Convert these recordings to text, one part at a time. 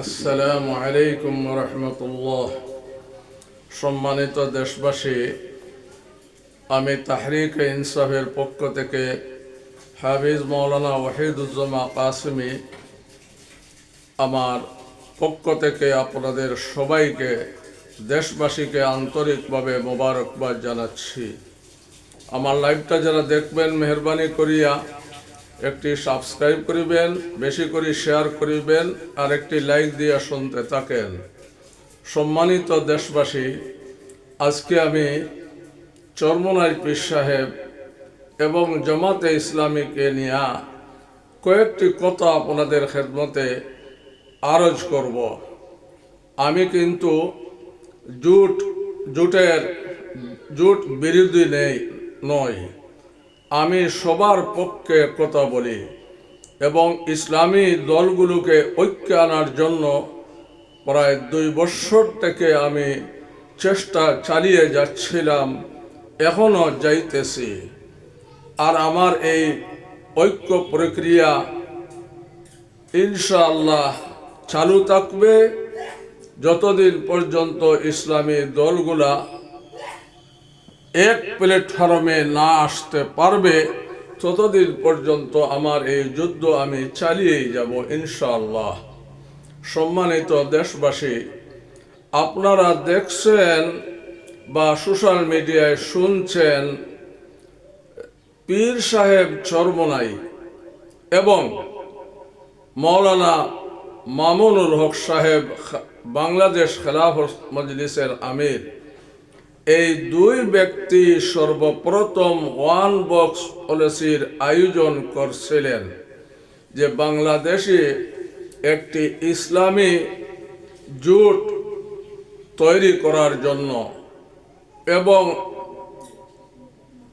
আসসালামু আলাইকুম রহমতুল্লাহ। সম্মানিত দেশবাসী, আমি তাহরিক ইনসাফের পক্ষ থেকে হাফিজ মৌলানা ওয়াহিদুজ্জামা কাসমি আমার পক্ষ থেকে আপনাদের সবাইকে, দেশবাসীকে আন্তরিকভাবে মোবারকবাদ জানাচ্ছি। আমার লাইভটা যারা দেখবেন, মেহরবানি করিয়া একটি সাবস্ক্রাইব করিবেন, বেশি করে শেয়ার করিবেন, আর একটি লাইক দিয়ে শুনতে থাকেন। সম্মানিত দেশবাসী, আজকে আমি চরমনাই পীর সাহেব এবং জামাতে ইসলামীকে নিয়ে কয়েকটি কথা আপনাদের খেদমতে আরজ করব। আমি কিন্তু জুট, জুটের, জুট বিরোধী নেই নয় আমি সবার পক্ষে কথা বলি এবং ইসলামী দলগুলোকে ঐক্য আনার জন্য প্রায় দুই বছর থেকে আমি চেষ্টা চালিয়ে যাচ্ছিলাম এখনও যাইতেছি। আর আমার এই ঐক্য প্রক্রিয়া ইনশাআল্লাহ চালু থাকবে। যতদিন পর্যন্ত ইসলামী দলগুলা এক প্ল্যাটফর্মে না আসতে পারবে, ততদিন পর্যন্ত আমার এই যুদ্ধ আমি চালিয়েই যাব ইনশাল্লাহ সম্মানিত দেশবাসী, আপনারা দেখছেন বা সোশ্যাল মিডিয়ায় শুনছেন পীর সাহেব চরমনাই এবং মৌলানা মামুনুল হক সাহেব বাংলাদেশ খেলাফ মজলিসের আমির। এই দুই ব্যক্তি সর্বপ্রথম ওয়ান বক্স পলিসির আয়োজন করছিলেন যে বাংলাদেশে একটি ইসলামী জোট তৈরি করার জন্য এবং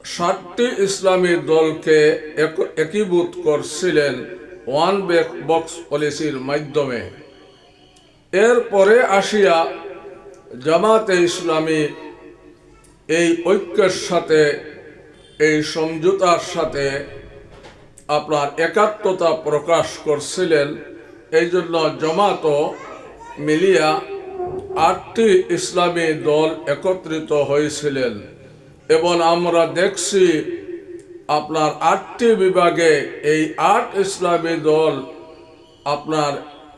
ষাটটি ইসলামী দলকে এক- একীভূত করছিলেন ওয়ান বক্স পলিসির মাধ্যমে। এরপরে আসিয়া জামাতে ইসলামী এই ঐক্যের সাথে, এই সমঝোতার সাথে আপনার একাত্মতা প্রকাশ করছিলেন। এই জন্য জমাত মিলিয়া আটটি ইসলামী দল একত্রিত হয়েছিলেন। এবং আমরা দেখছি আপনার আটটি বিভাগে এই আট ইসলামী দল আপনার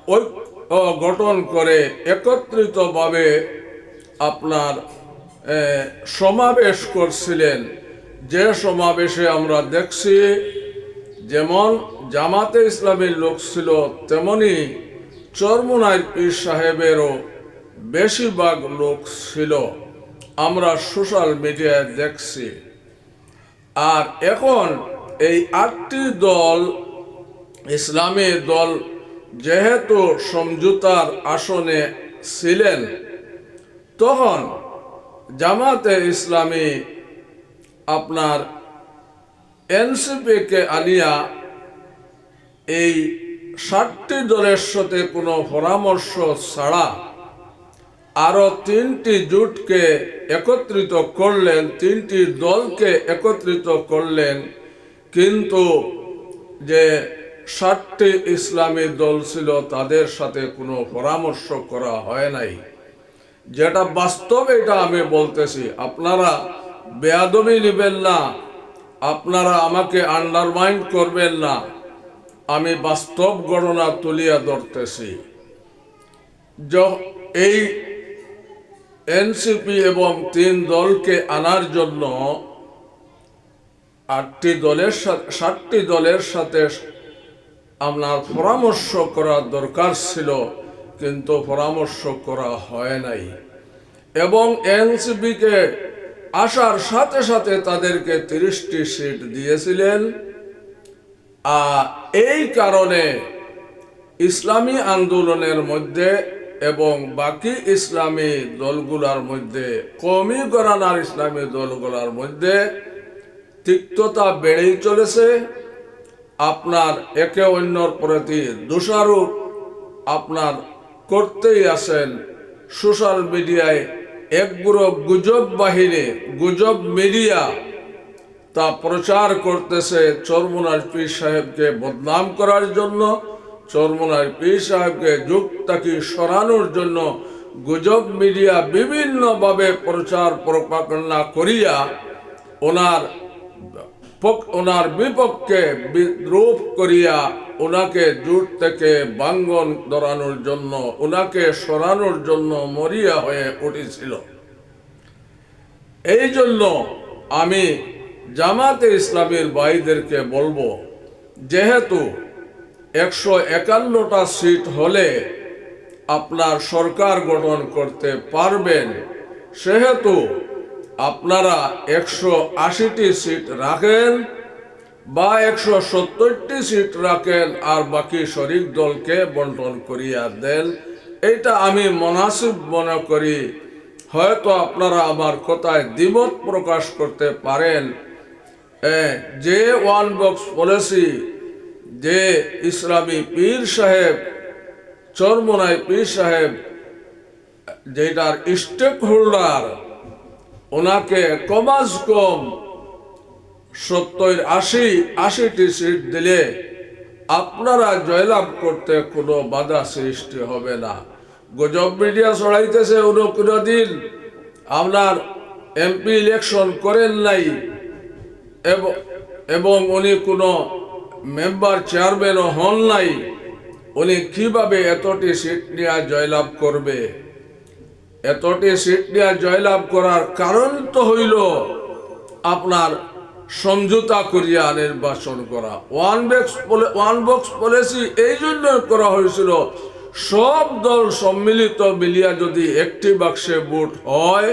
ঐক্য গঠন করে একত্রিতভাবে আপনার সমাবেশ করছিলেন। যে সমাবেশে আমরা দেখছি, যেমন জামাতে ইসলামের লোক ছিল, তেমনি চরমুনাইর পীর সাহেবেরও বেশিরভাগ লোক ছিল। আমরা সোশ্যাল মিডিয়ায় দেখছি। আর এখন এই আটটি দল, ইসলামী দল যেহেতু সমঝোতার আসনে ছিলেন, তখন জামাতে ইসলামী আপনার এনসিপিকে আনিয়া এই ষাটটি দলের সাথে কোনো পরামর্শ ছাড়া আরও তিনটি জোটকে একত্রিত করলেন, তিনটি দলকে একত্রিত করলেন। কিন্তু যে ষাটটি ইসলামী দল ছিল, তাদের সাথে কোনো পরামর্শ করা হয় নাই। যেটা বাস্তব এটা আমি বলতেছি। আপনারা বেয়াদবি নেবেন না। আপনারা আমাকে আন্ডারমাইন্ড করবেন না। আমি বাস্তব গণনা তুলিয়া ধরতেছি। এই এনসিপি এবং তিন দলকে আনার জন্য আটটি দলের সাথে ষাটটি দলের সাথে আপনার পরামর্শ করা দরকার ছিল। কিন্তু পরামর্শ করা হয় নাই। এবং এনসিপিকে আসার সাথে সাথে তাদেরকে তিরিশটি সিট দিয়েছিলেন। এই কারণে ইসলামী আন্দোলনের মধ্যে এবং বাকি ইসলামী দলগুলার মধ্যে কমি গরানার ইসলামী দলগুলার মধ্যে তিক্ততা বেড়েই চলেছে। আপনার একে অন্যর প্রতি দোষারোপ আপনার করতেই আছেন সোশ্যাল মিডিয়ায় একগুলো গুজব বাহিনী, গুজব মিডিয়া, তা প্রচার করতেছে চরমুনার পীর সাহেবকে বদনাম করার জন্য। চরমনার পীর সাহেবকে যুগ তাকে সরানোর জন্য গুজব মিডিয়া বিভিন্নভাবে প্রচার প্রপাকরণা করিয়া ওনার ওনার বিপক্ষে বিদ্রুপ করিয়া ওনাকে জুট থেকে বাঙ্গন ধরানোর জন্য ওনাকে সরানোর জন্য মরিয়া হয়ে উঠেছিল। এই জন্য আমি জামাতে ইসলামের ভাইদেরকে বলব, যেহেতু একশো একান্নটা সিট হলে আপনার সরকার গঠন করতে পারবেন, সেহেতু আপনারা একশো আশিটি সিট রাখেন বা একশো সত্তরটি সিট রাখেন আর বাকি শরিক দলকে বন্টন করিয়া দেন। এটা আমি মনাসিব মনে করি। হয়তো আপনারা আমার কথায় দ্বিমত প্রকাশ করতে পারেন। যে ওয়ান বক্স পলিসি, যে ইসলামী পীর সাহেব, চরমনাই পীর সাহেব যেটার স্টেক হোল্ডার ওনাকে কমাস কম সত্তর আশি আশিটি সিট দিলে আপনারা জয়লাভ করতে কোনো বাধা সৃষ্টি হবে না। গজব মিডিয়া ছড়াইতেছে উনি কোনোদিন আপনার এমপি ইলেকশন করেন নাই এবং এবং উনি কোনো মেম্বার চেয়ারম্যানও হন নাই। উনি কীভাবে এতটি সিট নিয়ে জয়লাভ করবে? এতটি সিট নিয়ে জয়লাভ করার কারণ তো হইল আপনার সমঝোতা করিয়া নির্বাচন করা। One box one box policy এই জন্য করা হয়েছিল, সব দল সম্মিলিত মিলিয়া যদি একটি বাক্সে ভোট হয়,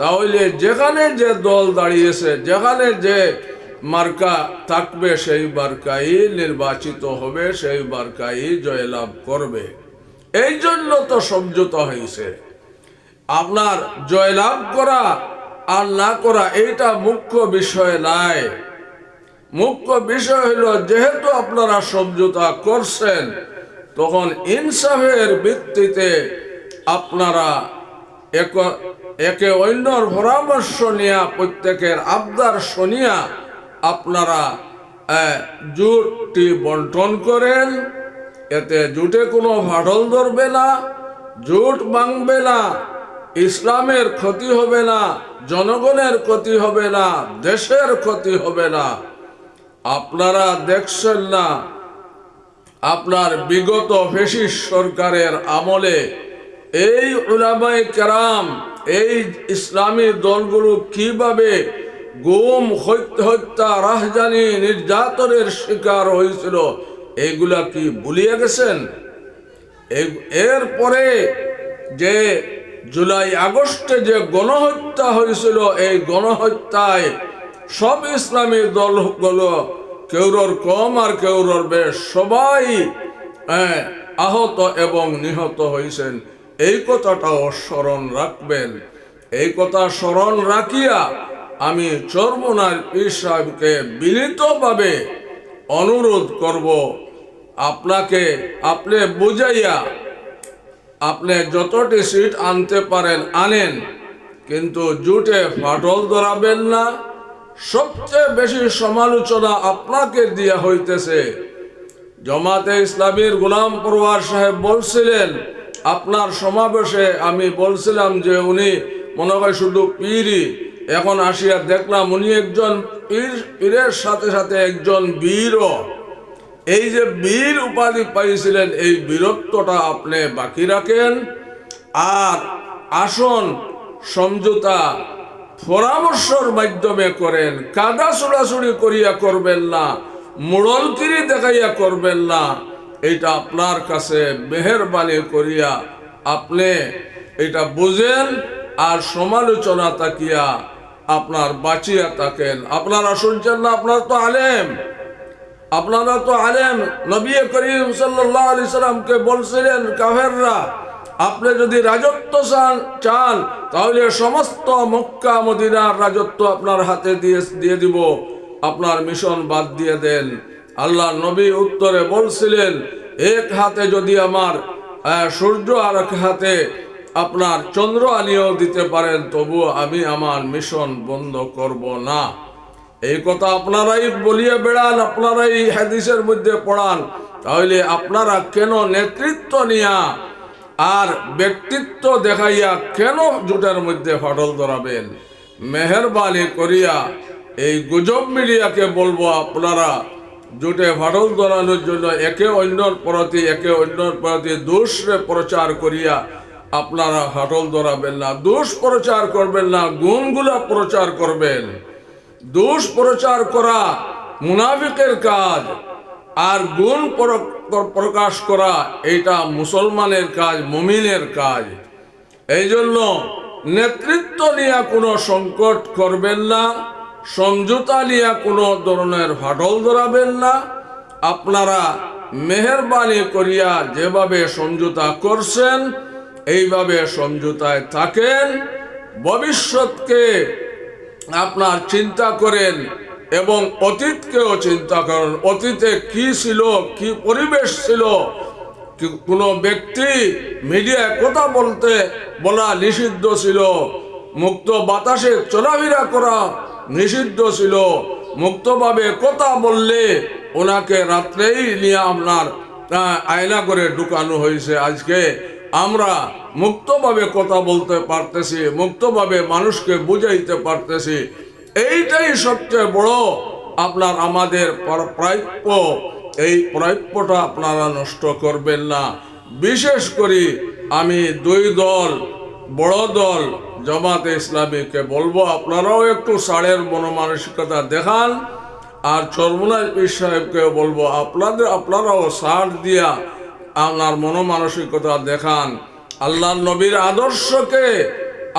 তাহলে যেখানে যে দল দাঁড়িয়েছে, যেখানে যে মার্কা থাকবে, সেই মার্কাই নির্বাচিত হবে, সেই মার্কাই জয়লাভ করবে। এই জন্য তো সমঝোতা হয়েছে। আপনার জয়লাভ করা আর না করা এইটা মুখ্য বিষয় নাই। মুখ্য বিষয় হইল যেহেতু আপনারা সমঝোতা করছেন, তখন ইনসাফের ভিত্তিতে আপনারা এক- একে অন্যর পরামর্শ নিয়া প্রত্যেকের আবদার শুনিয়া আপনারা জুটটি বন্টন করেন। এতে জুটে কোনো ফাটল ধরবে না, জুট ভাঙবে না। ইসলামের ক্ষতি হবে না, জনগণের ক্ষতি হবে না, দেশের ক্ষতি হবে না। আপনারা দেখছেন না, আপনার বিগত ফেসিস সরকারের আমলে এই উলামায়ে কেরাম, এই ইসলামী দলগুলো কীভাবে গুম, হত্যা রাহজানি, নির্যাতনের শিকার হয়েছিল, এগুলা কি ভুলিয়ে গেছেন? এরপরে যে জুলাই আগস্টে যে গণহত্যা হয়েছিল এই গণহত্যায় সব ইসলামী দলগুলো কেউরর কম আর কেউরর বেশ সবাই হ্যাঁ, আহত এবং নিহত হয়েছেন। এই কথাটাও স্মরণ রাখবেন। এই কথা স্মরণ রাখিয়া আমি চর্মনার পীর সাহেবকে বিনীতভাবে অনুরোধ করব। আপনাকে আপনি বুঝাইয়া আপনি যতটি সিট আনতে পারেন আনেন, কিন্তু জুটে ফাটল ধরাবেন না। সবচেয়ে বেশি সমালোচনা আপনাকে দিয়া হইতেছে। জমাতে ইসলামীর গোলাম পরওয়ার সাহেব বলছিলেন, আপনার সমাবেশে আমি বলছিলাম যে উনি মনে হয় শুধু পীরই। এখন আসিয়া দেখলাম উনি একজন পীর, পীরের সাথে সাথে একজন বীরও। এই যে বীর উপাধি পাইছিলেন, এই বীরত্বটা আপনি বাকি রাখেন। আর আসন সমঝোতা পরামর্শর মাধ্যমে করেন। কাদা ছোড়াছুড়ি করিয়া করবেন না মোড়লকিরি দেখাইয়া করবেন না। এটা আপনার কাছে মেহরবানি করিয়া আপনি এটা বুঝেন আর সমালোচনা তাকিয়া আপনার বাঁচিয়া থাকেন। আপনারা শুনছেন না আপনার তো আলেম। আপনারা তো আলেম, নবী করিম সাল্লাহ সাল্লামকে বলছিলেন, কাফেররা, আপনি যদি রাজত্ব চান চান, তাহলে সমস্ত মক্কা, মদিনার রাজত্ব আপনার হাতে দিয়ে দিয়ে দিব। আপনার মিশন বাদ দিয়ে দেন। আল্লাহ নবী উত্তরে বলছিলেন, এক হাতে যদি আমার সূর্য আর এক হাতে আপনার চন্দ্র আনিয়েও দিতে পারেন তবু আমি আমার মিশন বন্ধ করব না। এই কথা আপনারাই বলিয়ে বেড়ান, আপনারাই হাদিসের মধ্যে পড়ান। তাহলে আপনারা কেন নেতৃত্ব নিয়া আর ব্যক্তিত্ব দেখাইয়া কেন জুটের মধ্যে ফাটল ধরাবেন? মেহরবানি করিয়া এই গুজব মিডিয়াকে বলব আপনারা, জুটে ফাটল ধরানোর জন্য একে অন্যর প্রতি, একে অন্যর প্রতি দোষরে প্রচার করিয়া আপনারা ফাটল ধরাবেন না। দোষ প্রচার করবেন না, গুণগুলা প্রচার করবেন। দোষ প্রচার করা, মুনাফিকের কাজ, আর গুণ প্র- প্র- প্রকাশ করা এটা মুসলমানের কাজ, মুমিনের কাজ। এই জন্য নেতৃত্ব নিয়ে কোনো সংকট করবেন না, সমঝোতা নিয়ে কোনো ধরনের ফাটল ধরাবেন না। আপনারা মেহরবানি করিয়া যেভাবে সমঝোতা করছেন, এইভাবে সমঝোতায় থাকেন। ভবিষ্যৎকে আপনার চিন্তা করেন এবং অতীতকেও চিন্তা করেন। অতীতে কি ছিল, কি পরিবেশ ছিল? কোনো ব্যক্তি মিডিয়ায় কথা বলতে বলা নিষিদ্ধ ছিল? মুক্ত বাতাসে চলাফেরা করা নিষিদ্ধ ছিল? মুক্তভাবে কথা বললে ওনাকে রাত্রেই নিয়ে আপনার আয়না করে ঢুকানো হয়েছে আজকে। আমরা মুক্তভাবে কথা বলতে পারতেছি, মুক্তভাবে মানুষকে বুঝাইতে পারতেছি। এইটাই সবচেয়ে বড় আপনার আমাদের প্রাপ্য। এই প্রাপ্যটা আপনারা নষ্ট করবেন না। বিশেষ করে আমি দুই দল, বড় দল জামাতে ইসলামীকে বলব, আপনারাও একটু সাড়ের মনোমানসিকতা দেখান। আর চরমুনাই পীর সাহেবকে বলব, আপনাদের আপনারাও সার দিয়া আপনার মনোমানসিকতা দেখান। আল্লাহ নবীর আদর্শকে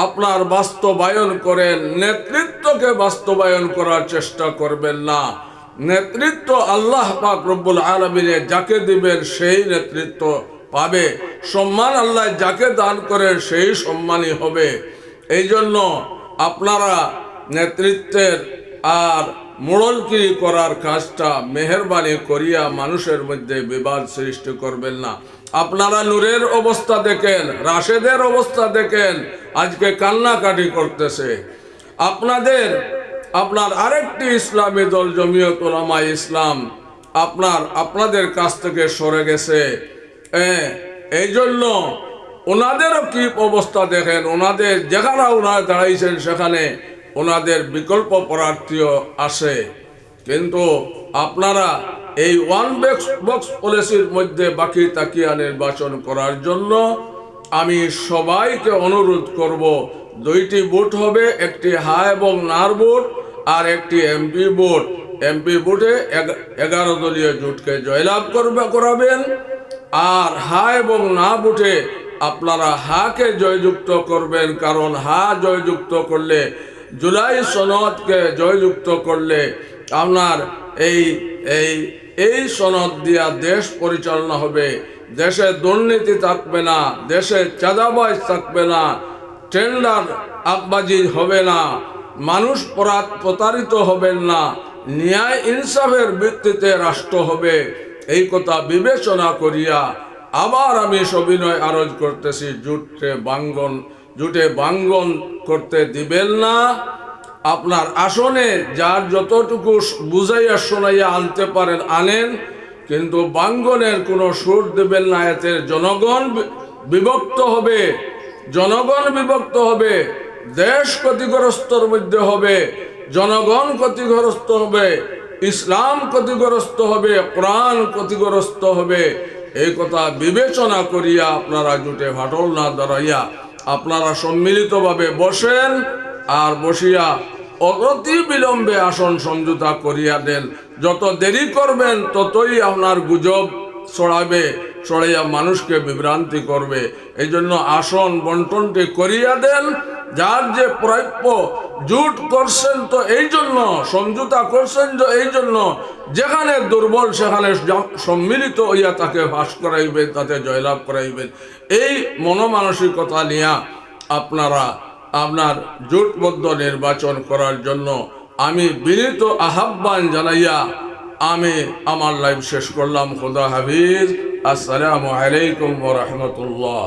আপনার বাস্তবায়ন করেন নেতৃত্বকে বাস্তবায়ন করার চেষ্টা করবেন না। নেতৃত্ব আল্লাহ পাক রব্বুল আলমিনে যাকে দিবেন সেই নেতৃত্ব পাবে। সম্মান আল্লাহ যাকে দান করেন সেই সম্মানই হবে। এই জন্য আপনারা নেতৃত্বের আর মোড়লকিরি করার কাজটা মেহরবানি করিয়া মানুষের মধ্যে বিবাদ সৃষ্টি করবেন না। আপনারা নূরের অবস্থা দেখেন, রাশেদের অবস্থা দেখেন, আজকে কান্নাকাটি করতেছে। আপনাদের, আপনার আরেকটি ইসলামী দল, জমিয়ত ওলামা ইসলাম, আপনার, আপনাদের কাছ থেকে সরে গেছে। এই জন্য ওনাদেরও কি অবস্থা দেখেন? ওনাদের যেখানে ওনারা দাঁড়াইছেন সেখানে ওনাদের বিকল্প প্রার্থীও আসে। কিন্তু আপনারা এই ওয়ান বক্স বক্স পলিসির মধ্যে বাকি তাকিয়া নির্বাচন করার জন্য আমি সবাইকে অনুরোধ করব, দুইটি ভোট হবে, একটি হা এবং নার ভোট আর একটি এমপি ভোট এমপি এগা- এগারো দলীয় জোটকে জয়লাভ করবে, করাবেন। আর হা এবং না ভোটে আপনারা হাকে জয়যুক্ত করবেন, কারণ হা জয়যুক্ত করলে জুলাই সনদকে জয়যুক্ত করলে আপনার এই এই এই সনদ দিয়া দেশ পরিচালনা হবে। দেশে দুর্নীতি থাকবে না, দেশে চাঁদাবাজ থাকবে না টেন্ডার আকবাজি হবে না, মানুষ পরা- প্রতারিত হবেন না, ন্যায় ইনসাফের ভিত্তিতে রাষ্ট্র হবে। এই কথা বিবেচনা করিয়া আবার আমি সবিনয় আরজ করতেছি, জুটে বাঙ্গন জুটে বাঙ্গন করতে দিবেন না। আপনার আসনে যার যতটুকু বুঝাইয়া শোনাইয়া আনতে পারেন, আনেন। কিন্তু বাঙ্গনের কোনো সুর দেবেন না, এতে জনগণ বিভক্ত হবে। জনগণ বিভক্ত হবে, দেশ ক্ষতিগ্রস্তর মধ্যে হবে, জনগণ ক্ষতিগ্রস্ত হবে, ইসলাম ক্ষতিগ্রস্ত হবে, প্রাণ ক্ষতিগ্রস্ত হবে। এই কথা বিবেচনা করিয়া আপনারা জুটে ফাটল না দাঁড়াইয়া আপনারা সম্মিলিতভাবে বসেন আর বসিয়া অতি বিলম্বে আসন সমঝোতা করিয়া দেন। যত দেরি করবেন, ততই আপনার গুজব ছড়াবে, ছড়াইয়া মানুষকে বিভ্রান্তি করবে। এই জন্য আসন বন্টনটি করিয়া দেন। যার যে প্রাপ্য জুট করছেন তো এই জন্য, সমঝোতা করছেন তো এই জন্য, যেখানে দুর্বল সেখানে সম্মিলিত হইয়া তাকে ভাস করাইবেন, তাতে জয়লাভ করাইবেন। এই মনোমানসিকতা নিয়া আপনারা আপনার জোটবদ্ধ নির্বাচন করার জন্য আমি বিনীত আহ্বান জানাইয়া আমি আমার লাইভ শেষ করলাম। খুদা হাফিজ। আসসালামু আলাইকুম রাহমাতুল্লাহ।